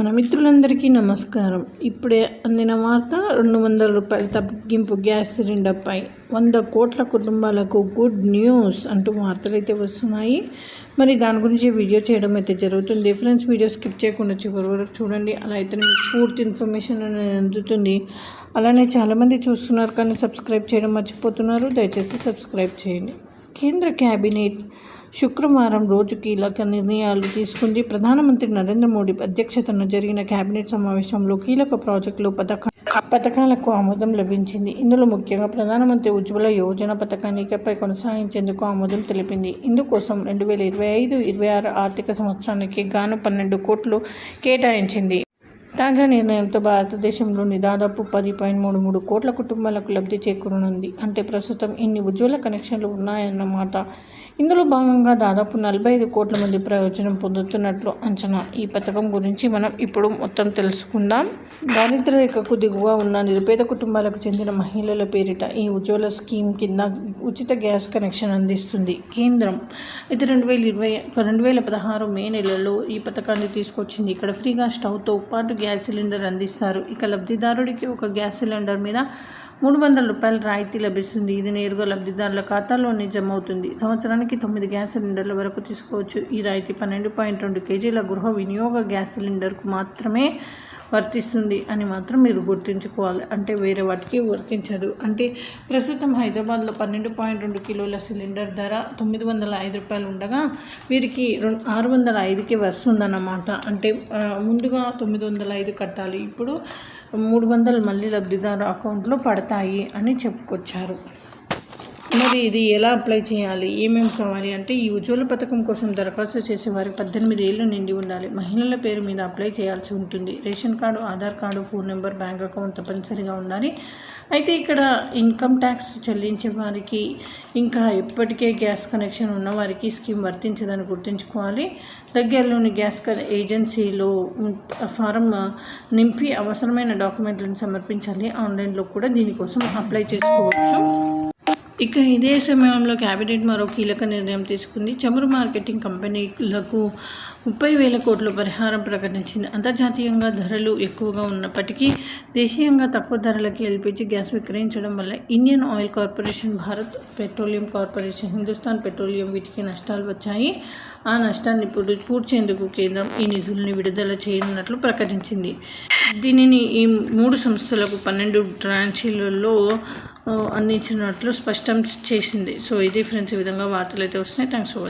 మన మిత్రులందరికీ నమస్కారం. ఇప్పుడే అందిన వార్త రెండు వందల రూపాయల తగ్గింపు గ్యాస్ సిలిండర్పై వంద కోట్ల కుటుంబాలకు గుడ్ న్యూస్ అంటూ వార్తలు అయితే వస్తున్నాయి. మరి దాని గురించి వీడియో చేయడం అయితే జరుగుతుంది. ఫ్రెండ్స్ వీడియో స్కిప్ చేయకుండా చివరి వరకు చూడండి. అలా అయితే మీకు పూర్తి ఇన్ఫర్మేషన్ అనేది అందుతుంది. అలానే చాలామంది చూస్తున్నారు కానీ సబ్స్క్రైబ్ చేయడం మర్చిపోతున్నారు. దయచేసి సబ్స్క్రైబ్ చేయండి. కేంద్ర క్యాబినెట్ శుక్రవారం రోజు కీలక నిర్ణయాలు తీసుకుంది. ప్రధానమంత్రి నరేంద్ర మోడీ అధ్యక్షతన జరిగిన కేబినెట్ సమావేశంలో కీలక ప్రాజెక్టులు పథక పథకాలకు ఆమోదం లభించింది. ఇందులో ముఖ్యంగా ప్రధానమంత్రి ఉజ్వల యోజన పథకాన్ని ఇకపై కొనసాగించేందుకు ఆమోదం తెలిపింది. ఇందుకోసం రెండు వేల ఇరవై ఐదు ఇరవై ఆరు ఆర్థిక సంవత్సరానికి గాను పన్నెండు కోట్లు కేటాయించింది. తాజా నిర్ణయంతో భారతదేశంలోని దాదాపు పది పాయింట్ మూడు మూడు కోట్ల కుటుంబాలకు లబ్ధి చేకూరనుంది. అంటే ప్రస్తుతం ఇన్ని ఉజ్వల కనెక్షన్లు ఉన్నాయన్నమాట. ఇందులో భాగంగా దాదాపు నలభై ఐదు కోట్ల మంది ప్రయోజనం పొందుతున్నట్లు అంచనా. ఈ పథకం గురించి మనం ఇప్పుడు మొత్తం తెలుసుకుందాం. దారిద్ర రేఖకు దిగువ ఉన్న నిరుపేద కుటుంబాలకు చెందిన మహిళల పేరిట ఈ ఉజ్వల స్కీమ్ కింద ఉచిత గ్యాస్ కనెక్షన్ అందిస్తుంది కేంద్రం. ఇది రెండు వేల ఇరవై రెండు వేల పదహారు మే నెలలో ఈ పథకాన్ని తీసుకొచ్చింది. ఇక్కడ ఫ్రీగా స్టవ్తో పాటు గ్యాస్ గ్యాస్ సిలిండర్ అందిస్తారు. ఇక లబ్ధిదారుడికి ఒక గ్యాస్ సిలిండర్ మీద మూడు వందల రూపాయల రాయితీ లభిస్తుంది. ఇది నేరుగా లబ్ధిదారుల ఖాతాలోనే జమ అవుతుంది సంవత్సరానికి తొమ్మిది గ్యాస్ సిలిండర్ల వరకు తీసుకోవచ్చు. ఈ రాయితీ పన్నెండు పాయింట్ రెండు కేజీల గృహ వినియోగ గ్యాస్ సిలిండర్కు మాత్రమే వర్తిస్తుంది అని మాత్రం మీరు గుర్తుంచుకోవాలి. అంటే వేరే వాటికి వర్తించదు. అంటే ప్రస్తుతం హైదరాబాద్లో పన్నెండు పాయింట్ రెండు కిలోల సిలిండర్ ధర తొమ్మిది వందల ఐదు రూపాయలు ఉండగా వీరికి రెండు ఆరు వందల ఐదుకి వస్తుందన్నమాట. అంటే ముందుగా తొమ్మిది వందల ఐదు కట్టాలి. ఇప్పుడు మూడు వందలు మళ్ళీ లబ్ధిదారు అకౌంట్లో పడతాయి అని చెప్పుకొచ్చారు. మరి ఇది ఎలా అప్లై చేయాలి? ఏమేమి కావాలి అంటే ఈ ఉజ్వల పథకం కోసం దరఖాస్తు చేసే వారికి పద్దెనిమిది ఏళ్ళు నిండి ఉండాలి. మహిళల పేరు మీద అప్లై చేయాల్సి ఉంటుంది. Ration card Aadhaar card phone number bank account తప్పనిసరిగా ఉండాలి. అయితే ఇక్కడ ఇన్కమ్ ట్యాక్స్ చెల్లించే వారికి ఇంకా ఇప్పటికే గ్యాస్ కనెక్షన్ ఉన్న వారికి స్కీమ్ వర్తించదని గుర్తుంచుకోవాలి. దగ్గరలోని గ్యాస్ ఏజెన్సీలో ఫారం నింపి అవసరమైన డాక్యుమెంట్లను సమర్పించాలి. ఆన్లైన్లో కూడా దీనికోసం అప్లై చేసుకోవచ్చు. ఇక ఇదే సమయంలో క్యాబినెట్ మరో కీలక నిర్ణయం తీసుకుంది. చమురు మార్కెటింగ్ కంపెనీలకు ముప్పై వేల కోట్ల పరిహారం ప్రకటించింది. అంతర్జాతీయంగా ధరలు ఎక్కువగా ఉన్నప్పటికీ దేశీయంగా తక్కువ ధరలకి ఎల్పిజి గ్యాస్ విక్రయించడం వల్ల Indian Oil Corporation Bharat Petroleum Corporation Hindustan Petroleum వీటికి నష్టాలు వచ్చాయి. ఆ నష్టాన్ని పూడ్చేందుకు కేంద్రం ఈ నిధుల్ని విడుదల చేయనున్నట్లు ప్రకటించింది. దీనిని ఈ మూడు సంస్థలకు పన్నెండు ట్రాన్షీలలో అందించినట్లు స్పష్టం చేసింది. సో ఇది ఫ్రెండ్స్ ఈ విధంగా వార్తలు అయితే వస్తున్నాయి థ్యాంక్స్ ఫర్